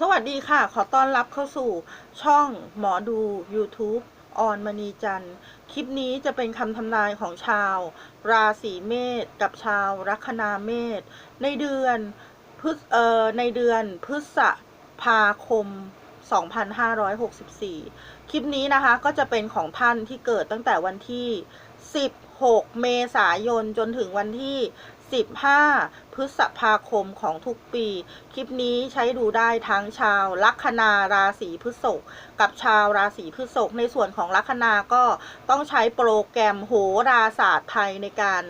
สวัสดีค่ะ ขอต้อนรับเข้าสู่ช่องหมอดู YouTube ออนมณีจันทร์ คลิปนี้จะเป็นคำทำนายของชาว ราศีเมษกับชาวลัคนาเมษในเดือนพฤษเอ่อในเดือนพฤษภาคม 2564 คลิปนี้นะคะก็จะเป็นของท่านที่เกิดตั้งแต่วันที่16เมษายนจนถึงวันที่ 15 พฤษภาคมของทุกปี คลิปนี้ใช้ดูได้ทั้งชาวลัคนาราศีพฤษภกับชาวราศีพฤษภในส่วนของลัคนาก็ต้องใช้โปรแกรมโหราศาสตร์ไทยในการ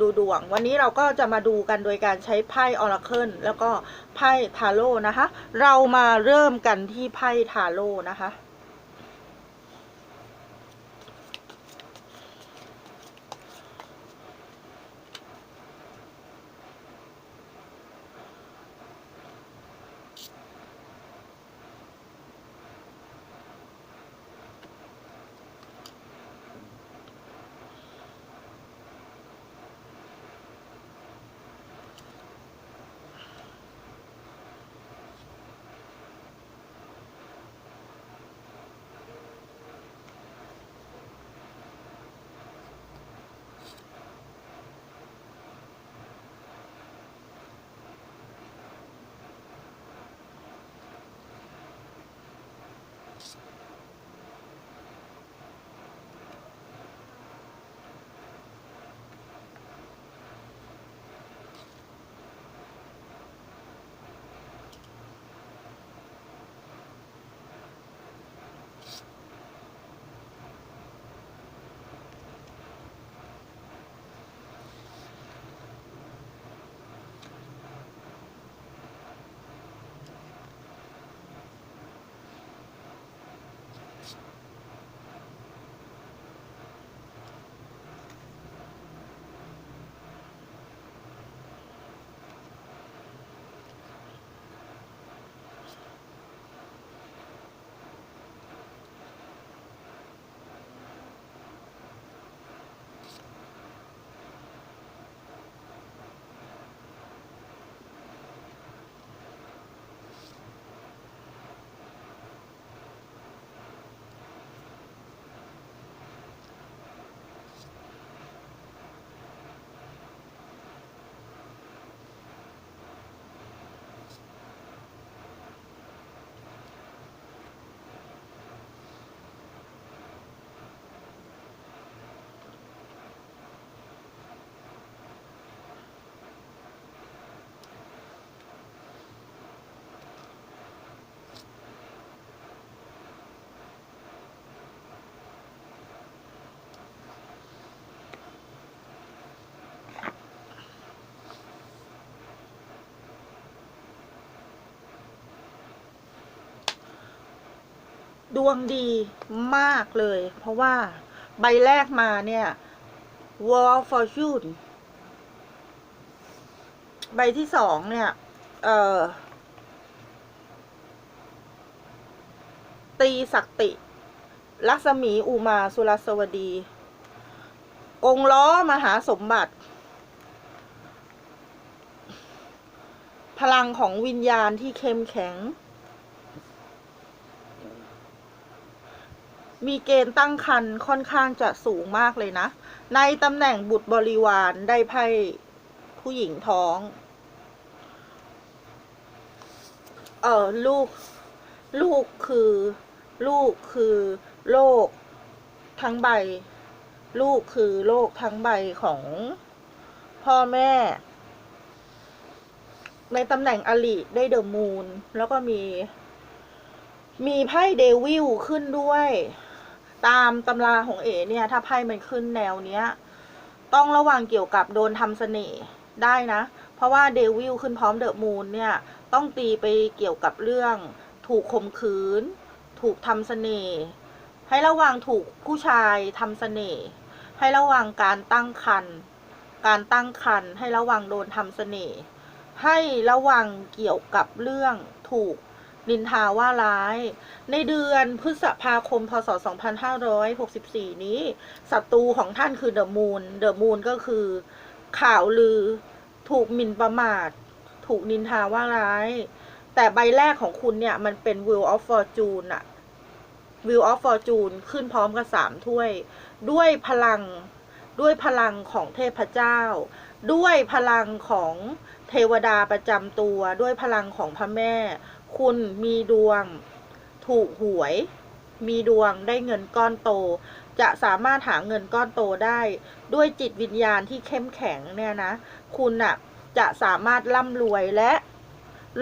ดูดวง วันนี้เราก็จะมาดูกันโดยการใช้ไพ่ออราเคิลแล้วก็ไพ่ทาโร่นะคะ เรามาเริ่มกันที่ไพ่ทาโร่นะคะ ดวงดีมากเลย เพราะว่าใบแรกมาเนี่ย Wall Fortune ใบที่สองเนี่ย เอ่อ ตีศักติ ลักษมีอุมาสุรสวดี องล้อมหาสมบัติ พลังของวิญญาณที่เข้มแข็ง มีเกณฑ์ตั้งคันค่อนข้างจะสูงมากเลยนะ ในตำแหน่งบุตรบริวารได้ไพ่ผู้หญิงท้อง เออลูก ลูกคือ ลูกคือโลกทั้งใบ ลูกคือโลกทั้งใบของพ่อแม่ ในตำแหน่งอลิได้เดอะมูนแล้วก็มีมีไพ่เดวิลขึ้นด้วย ตามตำราของเอเนี่ย ถ้าไพ่มันขึ้นแนวเนี้ย ต้องระวังเกี่ยวกับโดนทำเสน่ห์ได้นะ เพราะว่าเดวิลขึ้นพร้อมเดอะมูนเนี่ย ต้องตีไปเกี่ยวกับเรื่อง ถูกข่มขืน ถูกทำเสน่ห์ให้ระวังถูกผู้ชายทำเสน่ห์ให้ระวังการตั้งครรภ์การตั้งครรภ์ให้ระวังโดนทำเสน่ห์ให้ระวังเกี่ยวกับเรื่องถูก นินทาว่าร้าย ในเดือนพฤษภาคม พศ 2564 นี้ศัตรูของท่านคือเดอะมูนเดอะมูนก็คือ ข่าวลือ ถูกหมิ่นประมาท ถูกนินทาว่าร้าย แต่ใบแรกของคุณเนี่ย มันเป็น Wheel of Fortune อะ Wheel of Fortune ขึ้นพร้อมกับสามถ้วย ด้วยพลังด้วยพลังของเทพเจ้า ด้วยพลังของ เทวดาประจำตัวด้วยพลังของพระแม่ คุณมีดวง ถูกหวย มีดวงได้เงินก้อนโต จะสามารถหาเงินก้อนโตได้ ด้วยจิตวิญญาณที่เข้มแข็งเนี่ยนะ คุณน่ะจะสามารถร่ำรวยและ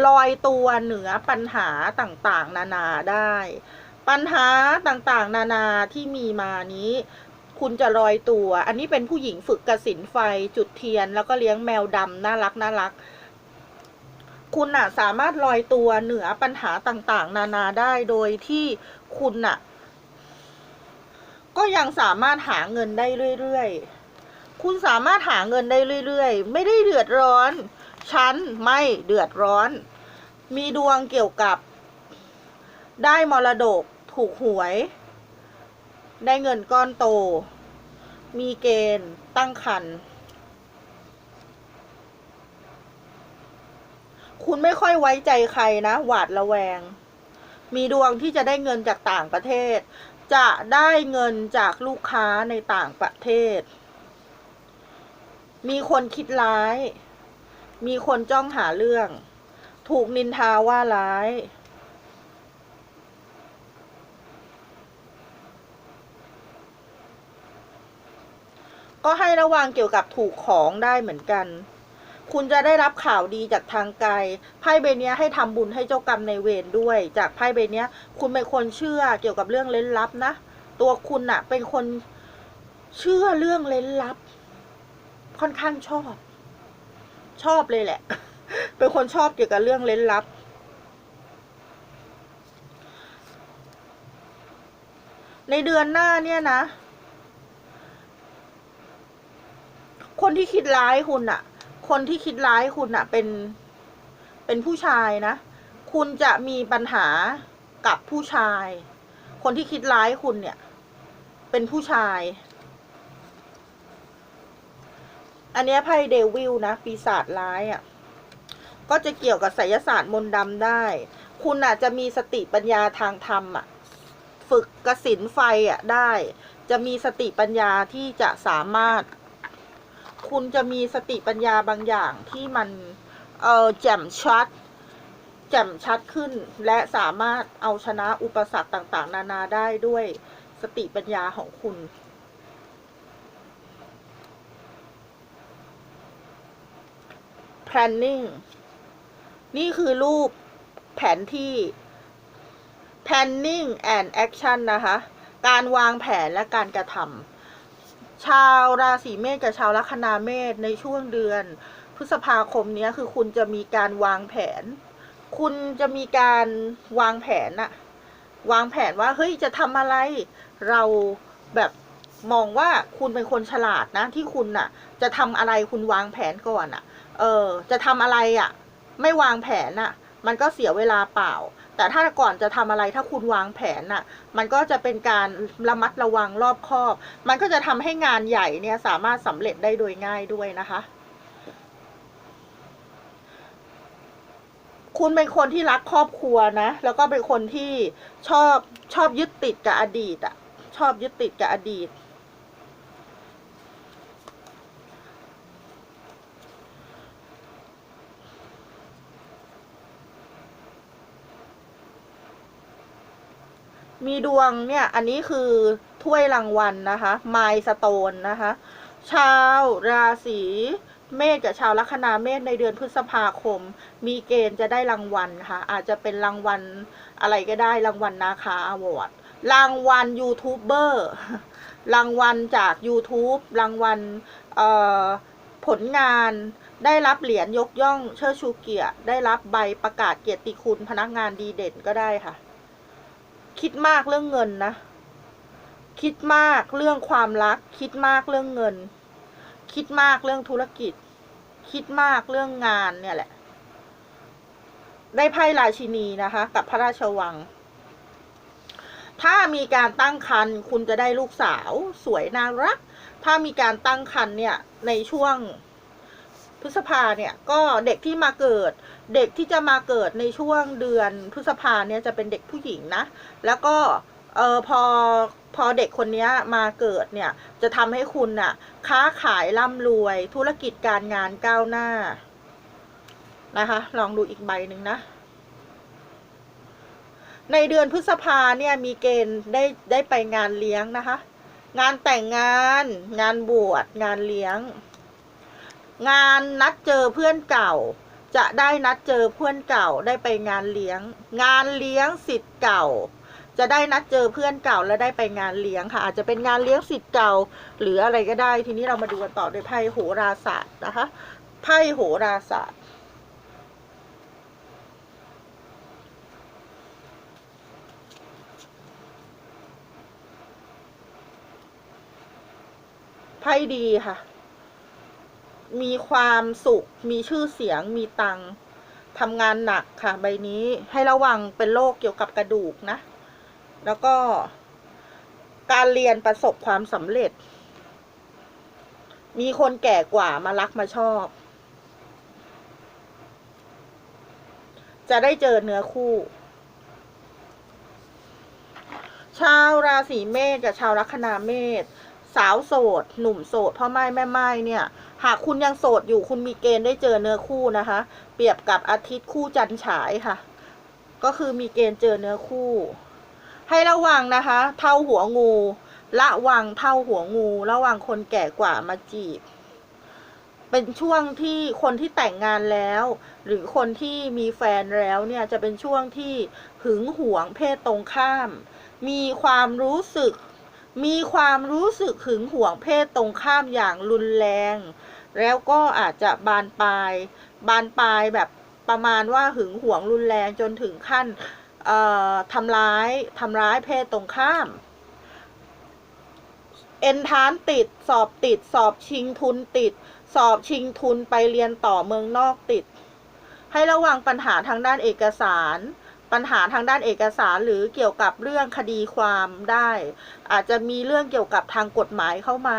ลอยตัวเหนือปัญหาต่างๆ นานาได้ ปัญหาต่างๆ นานาที่มีมานี้ คุณจะลอยตัว อันนี้เป็นผู้หญิงฝึกกระสินไฟจุดเทียน แล้วก็เลี้ยงแมวดำน่ารักน่ารัก คุณน่ะสามารถลอยตัวเหนือปัญหาต่างๆ นานาได้โดยที่คุณน่ะก็ยังสามารถหาเงินได้เรื่อยๆ คุณสามารถหาเงินได้เรื่อยๆ ไม่ได้เดือดร้อน ฉันไม่เดือดร้อน มีดวงเกี่ยวกับ ได้มรดกถูกหวย ได้เงินก้อนโต มีเกณฑ์ตั้งคัน คุณไม่ค่อยไว้ใจใครนะ หวาดระแวง มีดวงที่จะได้เงินจากต่างประเทศ จะได้เงินจากลูกค้าในต่างประเทศ มีคนคิดร้าย มีคนจ้องหาเรื่อง ถูกนินทาว่าร้าย ก็ให้ระวังเกี่ยวกับถูกของได้เหมือนกัน คุณจะได้รับข่าวดีจากทางไกล ไพ่ใบเนี้ยให้ทำบุญให้เจ้ากรรมในเวรด้วย จากไพ่ใบเนี้ยคุณเป็นคนเชื่อเกี่ยวกับเรื่องเล้นลับนะ ตัวคุณน่ะเป็นคนเชื่อเรื่องเล้นลับ ค่อนข้างชอบ ชอบเลยแหละ เป็นคนชอบเกี่ยวกับเรื่องเล้นลับในเดือนหน้าเนี่ยนะ คนที่คิดร้ายคุณอะคนที่คิดร้ายคุณอะเป็น เป็นผู้ชายนะ คุณจะมีปัญหากับผู้ชาย คนที่คิดร้ายคุณเนี่ย เป็นผู้ชาย อันเนี้ยไพ่เดวิลนะ ปีศาจร้ายอะ่ะ ก็จะเกี่ยวกับไสยศาสตร์มนต์ดำได้ คุณอาจจะมีสติปัญญาทางธรรมอะ ฝึกกระสินไฟอะได้ จะมีสติปัญญาที่จะสามารถ คุณจะมีสติปัญญาบางอย่างที่มันเออแจ่มชัด แจ่มชัดขึ้น และสามารถเอาชนะอุปสรรคต่างๆ นานาได้ด้วยสติปัญญาของคุณ planning นี่คือรูปแผนที่ planning and action นะคะ การวางแผนและการกระทำ ชาวราศีเมษกับชาวลัคนาเมษในช่วงเดือน พฤษภาคมนี้คือคุณจะมีการวางแผน คุณจะมีการวางแผนอะวางแผนว่าเฮ้ยจะทำอะไรเราแบบมองว่าคุณเป็นคนฉลาดนะ ที่คุณน่ะ จะทำอะไรคุณวางแผนก่อนอะเออ จะทำอะไรอะไม่วางแผนน่ะมันก็เสียเวลาเปล่า แต่ถ้าก่อนจะทำอะไรถ้าคุณวางแผนน่ะ มันก็จะเป็นการระมัดระวังรอบคอบ มันก็จะทำให้งานใหญ่เนี่ยสามารถสำเร็จได้โดยง่ายด้วยนะคะ คุณเป็นคนที่รักครอบครัวนะ แล้วก็เป็นคนที่ชอบชอบยึดติดกับอดีตอะชอบยึดติดกับอดีต มีดวงเนี่ย อันนี้คือถ้วยรางวัลนะคะไมสโตนนะคะ ชาวราศีเมษกับชาวลัคนาเมษในเดือนพฤษภาคม มีเกณฑ์จะได้รางวัลค่ะ อาจจะเป็นรางวัลอะไรก็ได้รางวัลนาคาอวอร์ดรางวัลยูทูบเบอร์รางวัลจาก YouTube รางวัลผลงานได้รับเหรียญยกย่องเชิดชูเกียรติ ได้รับใบประกาศเกียรติคุณพนักงานดีเด่นก็ได้ค่ะ คิดมากเรื่องเงินนะ คิดมากเรื่องความรัก คิดมากเรื่องเงิน คิดมากเรื่องธุรกิจ คิดมากเรื่องงานเนี่ยแหละ ได้ไพ่ราชินีนะคะ กับพระราชวัง ถ้ามีการตั้งครรภ์คุณจะได้ลูกสาว สวยน่ารัก ถ้ามีการตั้งครรภ์เนี่ยในช่วง ฤษภาเนี่ยก็เด็กที่มาเกิด เด็กที่จะมาเกิดในช่วงเดือนพฤษภาเนี่ยจะเป็นเด็กผู้หญิงนะ แล้วก็เออพอพอเด็กคนนี้มาเกิดเนี่ยจะทำให้คุณน่ะค้าขายร่ำรวยธุรกิจการงานก้าวหน้านะคะ ลองดูอีกใบหนึ่งนะในเดือนพฤษภาเนี่ยมีเกณฑ์ได้ได้ไปงานเลี้ยงนะคะ งานแต่งงาน งานบวชงานเลี้ยง งานนัดเจอเพื่อนเก่า จะได้นัดเจอเพื่อนเก่าได้ไปงานเลี้ยง งานเลี้ยงสิทธิ์เก่า จะได้นัดเจอเพื่อนเก่าและได้ไปงานเลี้ยงค่ะ อาจจะเป็นงานเลี้ยงสิทธิ์เก่า หรืออะไรก็ได้ ทีนี้เรามาดูกันต่อด้วยไพ่โหราศาสตร์นะคะไพ่โหราศาสตร์ไพ่ดีค่ะ มีความสุข มีชื่อเสียง มีตังทำงานหนักค่ะ ใบนี้ให้ระวังเป็นโรคเกี่ยวกับกระดูกนะ แล้วก็การเรียนประสบความสำเร็จ มีคนแก่กว่ามารักมาชอบ จะได้เจอเนื้อคู่ ชาวราศีเมษกับชาวลัคนาเมษ สาวโสด หนุ่มโสดพ่อไม้แม่ไม้เนี่ย หากคุณยังโสดอยู่คุณมีเกณฑ์ได้เจอเนื้อคู่นะคะ เปรียบกับอาทิตย์คู่จันทร์ฉายค่ะ ก็คือมีเกณฑ์เจอเนื้อคู่ ให้ระวังนะคะ เท่าหัวงูระวังเท่าหัวงู ระวังคนแก่กว่ามาจีบ เป็นช่วงที่คนที่แต่งงานแล้ว หรือคนที่มีแฟนแล้วเนี่ยจะเป็นช่วงที่หึงหวงเพศตรงข้าม มีความรู้สึก มีความรู้สึกหึงหวงเพศตรงข้ามอย่างรุนแรง แล้วก็อาจจะบานปลาย บานปลายแบบประมาณว่าหึงหวงรุนแรงจนถึงขั้นทำร้ายทำร้ายเพศตรงข้าม เอนทานติดสอบติด สอบชิงทุนติด สอบชิงทุนไปเรียนต่อเมืองนอกติด ให้ระวังปัญหาทางด้านเอกสาร ปัญหาทางด้านเอกสารหรือเกี่ยวกับเรื่องคดีความได้ อาจจะมีเรื่องเกี่ยวกับทางกฎหมายเข้ามา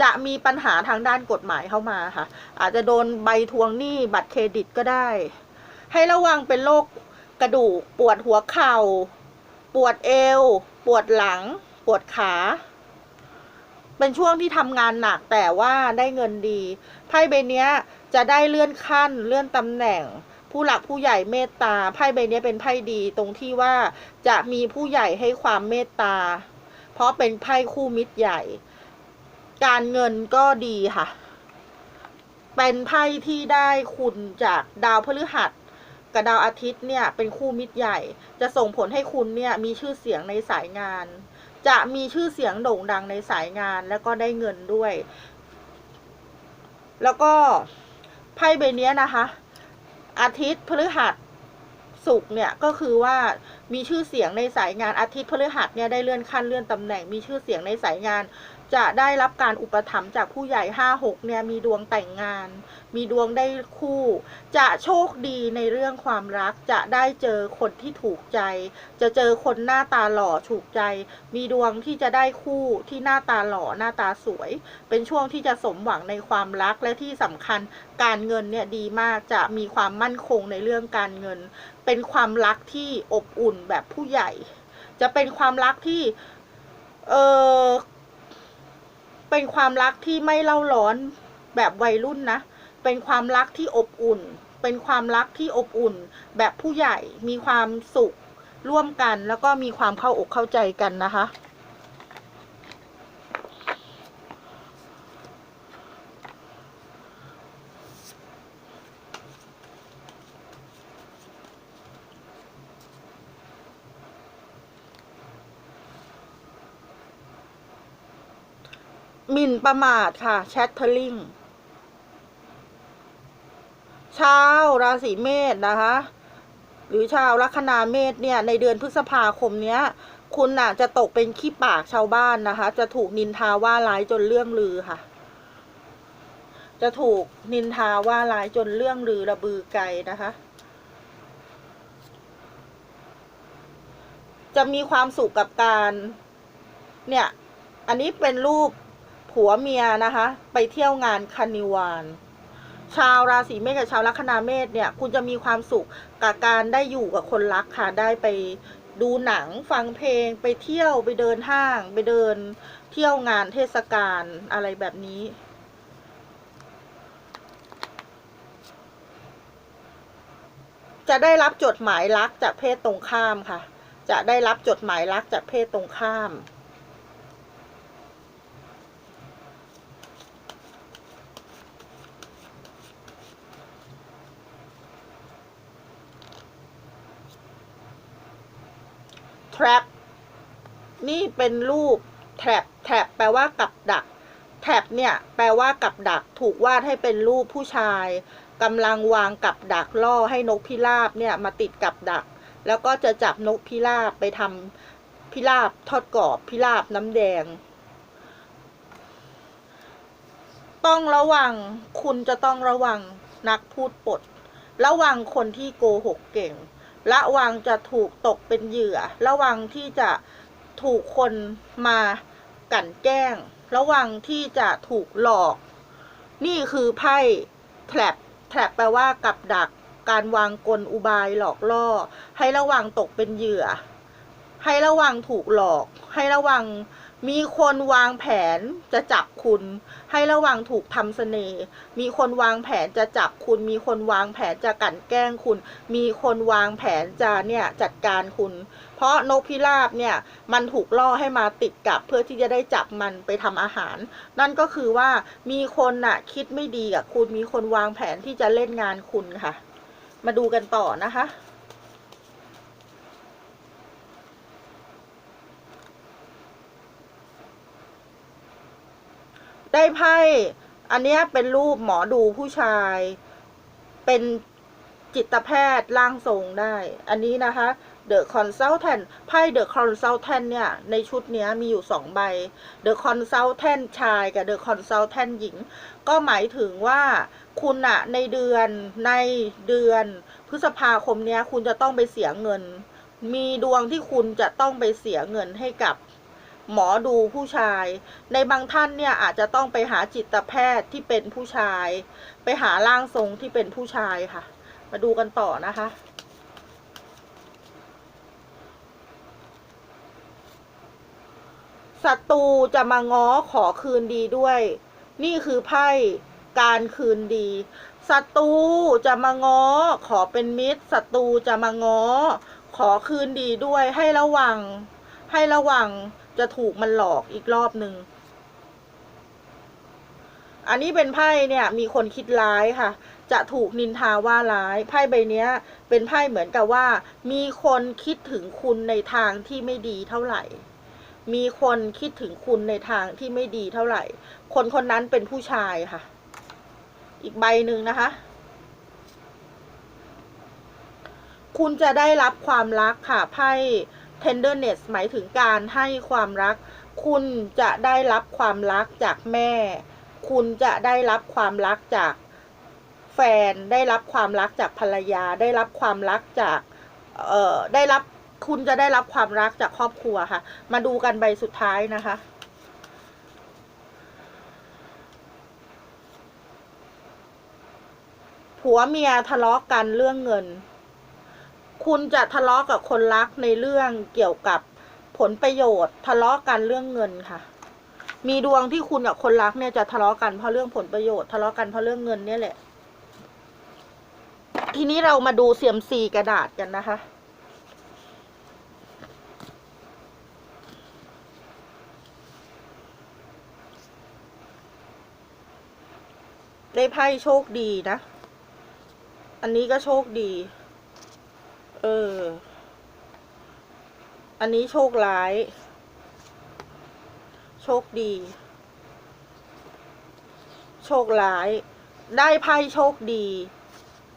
จะมีปัญหาทางด้านกฎหมายเข้ามาค่ะ อาจจะโดนใบทวงหนี้บัตรเครดิตก็ได้ ให้ระวังเป็นโรคกระดูกปวดหัวเข่า ปวดเอว ปวดหลัง ปวดขา เป็นช่วงที่ทำงานหนักแต่ว่าได้เงินดีไพ่ใบนี้จะได้เลื่อนขั้นเลื่อนตำแหน่ง ผู้หลักผู้ใหญ่เมตตาไพ่ใบนี้เป็นไพ่ดีตรงที่ว่าจะมีผู้ใหญ่ให้ความเมตตา เพราะเป็นไพ่คู่มิตรใหญ่ การเงินก็ดีค่ะ เป็นไพ่ที่ได้คุณจากดาวพฤหัสกับดาวอาทิตย์เนี่ยเป็นคู่มิตรใหญ่ จะส่งผลให้คุณเนี่ยมีชื่อเสียงในสายงาน จะมีชื่อเสียงโด่งดังในสายงานแล้วก็ได้เงินด้วย แล้วก็ไพ่ใบนี้นะคะ อาทิตย์พฤหัสศุกร์เนี่ยก็คือว่ามีชื่อเสียงในสายงานอาทิตย์พฤหัสเนี่ยได้เลื่อนขั้นเลื่อนตำแหน่งมีชื่อเสียงในสายงาน จะได้รับการอุปถัมภ์จากผู้ใหญ่ห้าหกเนี่ยมีดวงแต่งงาน มีดวงได้คู่ จะโชคดีในเรื่องความรัก จะได้เจอคนที่ถูกใจ จะเจอคนหน้าตาหล่อถูกใจ มีดวงที่จะได้คู่ที่หน้าตาหล่อหน้าตาสวย เป็นช่วงที่จะสมหวังในความรักและที่สำคัญการเงินเนี่ยดีมากจะมีความมั่นคงในเรื่องการเงิน เป็นความรักที่อบอุ่นแบบผู้ใหญ่ จะเป็นความรักที่เออเป็นความรักที่ไม่เล่าร้อนแบบวัยรุ่นนะ เป็นความรักที่อบอุ่น เป็นความรักที่อบอุ่น แบบผู้ใหญ่มีความสุขร่วมกันแล้วก็มีความเข้าอกเข้าใจกันนะคะหมิ่นประมาทค่ะแชทเทอร์ลิง ชาวราศีเมษนะคะ หรือชาวลัคนาเมษเนี่ยในเดือนพฤษภาคมเนี้ย คุณน่ะจะตกเป็นขี้ปากชาวบ้านนะคะ จะถูกนินทาว่าร้ายจนเรื่องลือค่ะ จะถูกนินทาว่าร้ายจนเรื่องลือระบือไกลนะคะจะมีความสุขกับการ เนี่ย อันนี้เป็นรูปผัวเมียนะคะ ไปเที่ยวงานคานิวาน ชาวราศีเมษกับชาวลัคนาเมษเนี่ยคุณจะมีความสุขกับการได้อยู่กับคนรักค่ะได้ไปดูหนังฟังเพลงไปเที่ยวไปเดินห้าง ไปเดินเที่ยวงานเทศกาลอะไรแบบนี้ จะได้รับจดหมายรักจากเพศตรงข้ามค่ะ จะได้รับจดหมายรักจากเพศตรงข้าม trap นี่เป็นรูป trap trap แปลว่ากับดัก trap เนี่ยแปลว่ากับดัก ถูกวาดให้เป็นรูปผู้ชายกำลังวางกับดักล่อให้นกพิราบเนี่ยมาติดกับดัก แล้วก็จะจับนกพิราบไปทำพิราบทอดกรอบพิราบน้ำแดง ต้องระวังคุณจะต้องระวังนักพูดปด ระวังคนที่โกหกเก่ง ระวังจะถูกตกเป็นเหยื่อ ระวังที่จะถูกคนมากั่นแกล้ง ระวังที่จะถูกหลอก นี่คือไพ่ trap trap แปลว่ากับดัก การวางกลอุบายหลอกล่อ ให้ระวังตกเป็นเหยื่อ ให้ระวังถูกหลอก ให้ระวัง มีคนวางแผนจะจับคุณ ให้ระวังถูกทำเสน่ห์ มีคนวางแผนจะจับคุณ มีคนวางแผนจะกลั่นแกล้งคุณ มีคนวางแผนจะเนี่ยจัดการคุณ เพราะนกพิราบเนี่ยมันถูกล่อให้มาติดกับเพื่อที่จะได้จับมันไปทำอาหาร นั่นก็คือว่ามีคนน่ะคิดไม่ดีกับคุณ มีคนวางแผนที่จะเล่นงานคุณค่ะ มาดูกันต่อนะคะ ได้ไพ่อันเนี้ยเป็นรูปหมอดูผู้ชาย เป็นจิตแพทย์ร่างทรงได้ อันนี้นะคะ The Consultant ไพ่ The Consultant เนี่ย ในชุดนี้มีอยู่สองใบ The Consultant ชายกับ The Consultant หญิง ก็หมายถึงว่าคุณอะในเดือนในเดือน พฤษภาคมเนี้ย คุณจะต้องไปเสียเงิน มีดวงที่คุณจะต้องไปเสียเงินให้กับ หมอดูผู้ชาย ในบางท่านเนี่ยอาจจะต้องไปหาจิตแพทย์ที่เป็นผู้ชาย ไปหาร่างทรงที่เป็นผู้ชายค่ะ มาดูกันต่อนะคะศัตรูจะมาง้อขอคืนดีด้วย นี่คือไพ่การคืนดีศัตรูจะมาง้อขอเป็นมิตรศัตรูจะมาง้อขอคืนดีด้วยให้ระวัง ให้ระวัง จะถูกมันหลอกอีกรอบหนึ่ง อันนี้เป็นไพ่เนี่ย มีคนคิดร้ายค่ะ จะถูกนินทาว่าร้าย ไพ่ใบเนี้ย เป็นไพ่เหมือนกับว่า มีคนคิดถึงคุณในทางที่ไม่ดีเท่าไหร่ มีคนคิดถึงคุณในทางที่ไม่ดีเท่าไหร่ คนคนนั้นเป็นผู้ชายค่ะ อีกใบหนึ่งนะคะคุณจะได้รับความรักค่ะไพ่ tenderness หมายถึงการให้ความรัก คุณจะได้รับความรักจากแม่ คุณจะได้รับความรักจากแฟน ได้รับความรักจากภรรยา ได้รับความรักจาก เอ่อ ได้รับ คุณจะได้รับความรักจากครอบครัวค่ะ มาดูกันใบสุดท้ายนะคะผัวเมียทะเลาะกันเรื่องเงิน คุณจะทะเลาะกับคนรักในเรื่องเกี่ยวกับผลประโยชน์ ทะเลาะกันเรื่องเงินค่ะ มีดวงที่คุณกับคนรักเนี่ยจะทะเลาะกันเพราะเรื่องผลประโยชน์ทะเลาะกันเพราะเรื่องเงินเนี่ยแหละ ทีนี้เรามาดูเสียมซีกระดาษกันนะคะได้ไพ่โชคดีนะ อันนี้ก็โชคดี อออันนี้โชคร้าย โชคดี โชคร้าย ได้ไพ่โชคดี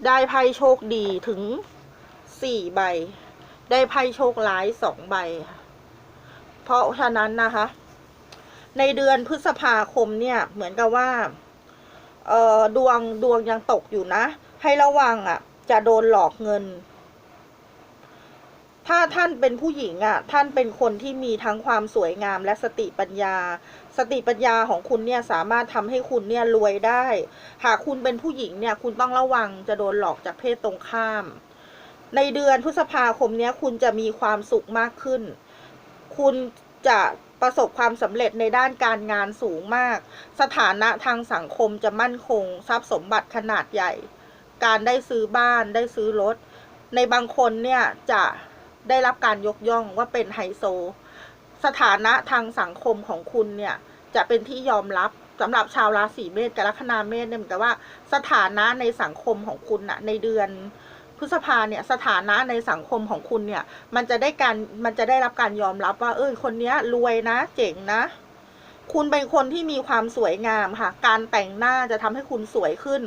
ได้ไพ่โชคดีถึงสี่ใบ ได้ไพ่โชคร้ายสองใบ เพราะฉะนั้นนะคะ ในเดือนพฤษภาคมเนี่ย เหมือนกับว่าเออดวงดวงยังตกอยู่นะ ให้ระวังอะ จะโดนหลอกเงิน ถ้าท่านเป็นผู้หญิงอะ ท่านเป็นคนที่มีทั้งความสวยงามและสติปัญญา สติปัญญาของคุณเนี่ยสามารถทำให้คุณเนี่ยรวยได้ หากคุณเป็นผู้หญิงเนี่ยคุณต้องระวังจะโดนหลอกจากเพศตรงข้าม ในเดือนพฤษภาคมเนี้ยคุณจะมีความสุขมากขึ้น คุณจะประสบความสำเร็จในด้านการงานสูงมาก สถานะทางสังคมจะมั่นคง ทรัพย์สมบัติขนาดใหญ่ การได้ซื้อบ้านได้ซื้อรถ ในบางคนเนี่ยจะ ได้รับการยกย่องว่าเป็นไฮโซ สถานะทางสังคมของคุณเนี่ยจะเป็นที่ยอมรับสำหรับชาวราศีเมษกับลัคนาเมษเนี่ยเหมือนกับว่าสถานะในสังคมของคุณนะในเดือนพฤษภาเนี่ยสถานะในสังคมของคุณเนี่ย มันจะได้การมันจะได้รับการยอมรับว่า เออคนเนี้ยรวยนะ เจ๋งนะ คุณเป็นคนที่มีความสวยงามค่ะ การแต่งหน้าจะทำให้คุณสวยขึ้น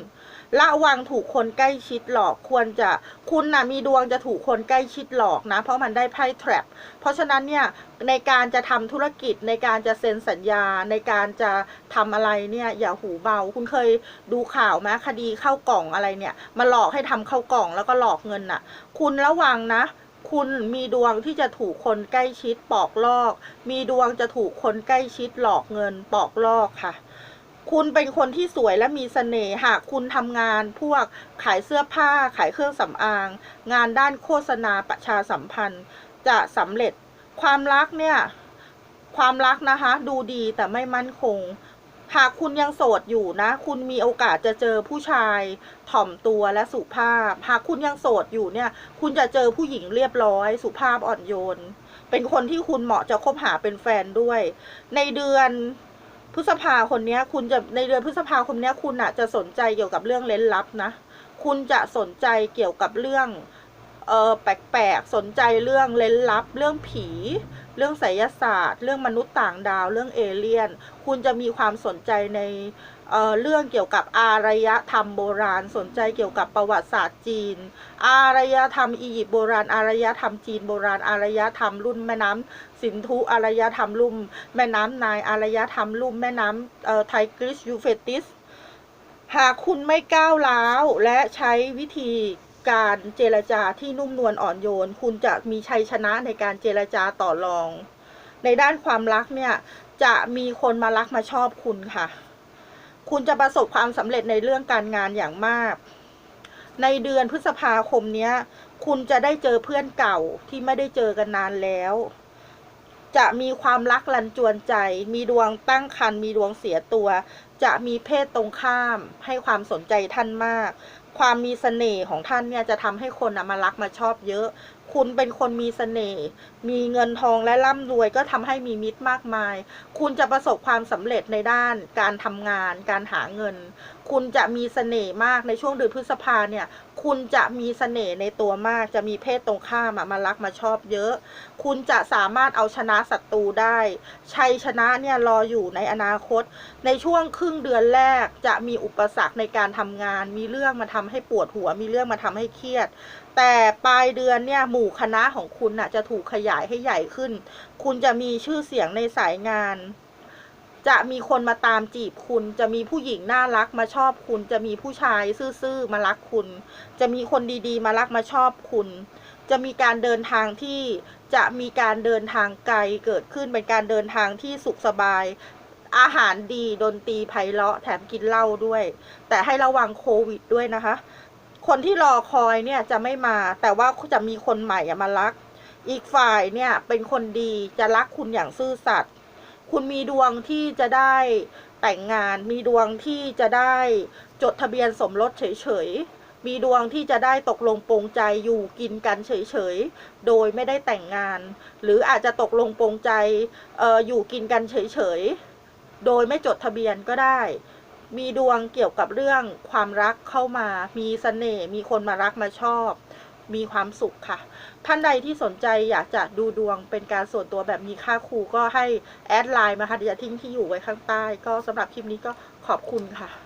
ระวังถูกคนใกล้ชิดหลอกควรจะคุณนะมีดวงจะถูกคนใกล้ชิดหลอกนะ เพราะมันได้ไพ่ trap เพราะฉะนั้นเนี่ยในการจะทำธุรกิจในการจะเซ็นสัญญาในการจะทำอะไรเนี่ยอย่าหูเบา คุณเคยดูข่าวไหมคดีเข้ากล่องอะไรเนี่ยมาหลอกให้ทำเข้ากล่องแล้วก็หลอกเงินน่ะ คุณระวังนะคุณมีดวงที่จะถูกคนใกล้ชิดปอกลอก มีดวงจะถูกคนใกล้ชิดหลอกเงินปอกลอกค่ะ คุณเป็นคนที่สวยและมีเสน่ห์หากคุณทำงานพวกขายเสื้อผ้า ขายเครื่องสำอาง งานด้านโฆษณาประชาสัมพันธ์ จะสำเร็จความรักเนี่ย ความรักนะคะ ดูดีแต่ไม่มั่นคง หากคุณยังโสดอยู่นะ คุณมีโอกาสจะเจอผู้ชาย ถ่อมตัวและสุภาพ หากคุณยังโสดอยู่เนี่ย คุณจะเจอผู้หญิงเรียบร้อย สุภาพอ่อนโยน เป็นคนที่คุณเหมาะจะคบหาเป็นแฟนด้วย ในเดือน พฤษภาคนนี้คุณจะในเดือนพฤษภาคมนี้คุณอะจะสนใจเกี่ยวกับเรื่องเล้นลับนะ คุณจะสนใจเกี่ยวกับเรื่องเออแปลกๆสนใจเรื่องเล้นลับ เรื่องผี เรื่องไสยศาสตร์ เรื่องมนุษย์ต่างดาว เรื่องเอเลี่ยน คุณจะมีความสนใจใน เเรื่องเกี่ยวกับอารยธรรมโบราณ สนใจเกี่ยวกับประวัติศาสตร์จีน อารยธรรมอียิปต์โบราณ อารยธรรมจีนโบราณ อารยธรรมรุ่นแม่น้ำสินธุอารยธรรมลุ่ม แม่น้ำนายอารยธรรมลุ่มแม่น้ำไทกริสยูเฟติส หากคุณไม่ก้าวร้าวและใช้วิธีการเจรจาที่นุ่มนวลอ่อนโยน คุณจะมีชัยชนะในการเจรจาต่อรอง ในด้านความรักเนี่ย จะมีคนมารักมาชอบคุณค่ะ คุณจะประสบความสำเร็จในเรื่องการงานอย่างมาก ในเดือนพฤษภาคมนี้คุณจะได้เจอเพื่อนเก่าที่ไม่ได้เจอกันนานแล้ว จะมีความรักลันจวนใจ มีดวงตั้งครรภ์มีดวงเสียตัว จะมีเพศตรงข้าม ให้ความสนใจท่านมาก ความมีเสน่ห์ของท่านเนี่ยจะทำให้คนนะมารักมาชอบเยอะ คุณเป็นคนมีเสน่ห์ มีเงินทองและร่ำรวยก็ทำให้มีมิตรมากมาย คุณจะประสบความสำเร็จในด้านการทำงาน การหาเงิน คุณจะมีเสน่ห์มากในช่วงเดือนพฤษภาเนี่ย คุณจะมีเสน่ห์ในตัวมาก จะมีเพศตรงข้ามมารักมาชอบเยอะ คุณจะสามารถเอาชนะศัตรูได้ ชัยชนะเนี่ยรออยู่ในอนาคต ในช่วงครึ่งเดือนแรกจะมีอุปสรรคในการทำงาน มีเรื่องมาทำให้ปวดหัว มีเรื่องมาทำให้เครียด แต่ปลายเดือนเนี่ยหมู่คณะของคุณน่ะจะถูกขยายให้ใหญ่ขึ้น คุณจะมีชื่อเสียงในสายงาน จะมีคนมาตามจีบคุณ จะมีผู้หญิงน่ารักมาชอบคุณ จะมีผู้ชายซื่อๆมารักคุณ จะมีคนดีๆ มารักมาชอบคุณ จะมีการเดินทางที่จะมีการเดินทางไกลเกิดขึ้นเป็นการเดินทางที่สุขสบายอาหารดีดนตรีไพเราะแถมกินเหล้าด้วย แต่ให้ระวังโควิดด้วยนะคะ คนที่รอคอยเนี่ยจะไม่มา แต่ว่าจะมีคนใหม่มารัก อีกฝ่ายเนี่ยเป็นคนดีจะรักคุณอย่างซื่อสัตย์คุณมีดวงที่จะได้แต่งงาน มีดวงที่จะได้จดทะเบียนสมรสเฉยๆ มีดวงที่จะได้ตกลงปรงใจอยู่กินกันเฉยๆ โดยไม่ได้แต่งงาน หรืออาจจะตกลงปรงใจอออยู่กินกันเฉยๆ โดยไม่จดทะเบียนก็ได้ มีดวงเกี่ยวกับเรื่องความรักเข้ามา มีเสน่ห์มีคนมารักมาชอบ มีความสุขค่ะ ท่านใดที่สนใจอยากจะดูดวงเป็นการส่วนตัวแบบมีค่าครูก็ให้แอดไลน์มาค่ะเดี๋ยวทิ้งที่อยู่ไว้ข้างใต้ ก็สำหรับคลิปนี้ก็ขอบคุณค่ะ